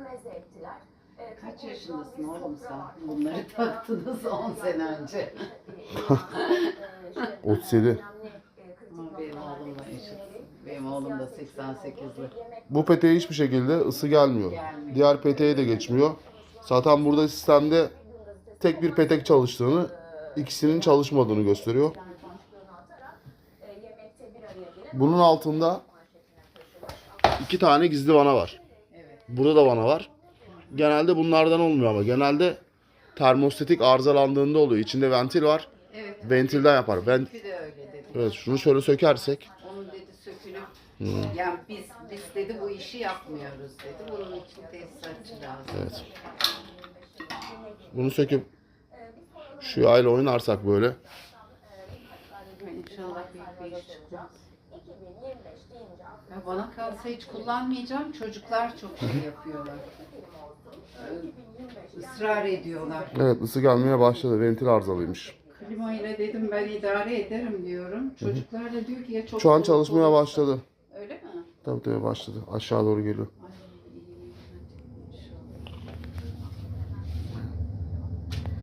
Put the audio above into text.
meze ettiler. E, Kaç yaşındasın oğlum sen? Bunları taktınız 10 sene önce. E, işte 37. önemli, e, kritik Ama benim oğlumla eşit. Benim oğlum da 88'li. yemek Bu peteğe hiçbir şekilde ısı gelmiyor. Diğer peteğe de geçmiyor. Zaten burada sistemde tek bir petek çalıştığını, ikisinin çalışmadığını gösteriyor. e, gelen Bunun altında iki tane gizli vana var. Burada da vana var. Genelde bunlardan olmuyor ama genelde termostatik arızalandığında oluyor. İçinde ventil var. Evet. Ventilden yapar. Ben Bir de öyle dedi. evet şunu şöyle sökersek Onun dedi sökülüp yani biz biz dedi bu işi yapmıyoruz dedi. Bunun için tesisatçı lazım. evet. Bunu söküp şu yayla oynarsak böyle İnşallah büyük bir iş çıkmaz. 2025 deyince Ya bana kalsa hiç kullanmayacağım. Çocuklar çok şey yapıyorlar. Israr ediyorlar. evet ısı gelmeye başladı. Ventil arızalıymış. Klimayla dedim ben idare ederim diyorum. Çocuklar da diyor ki ya çok Şu an soğuk çalışmaya başladı. Öyle mi? Tabii tabii başladı. Aşağı doğru geliyor.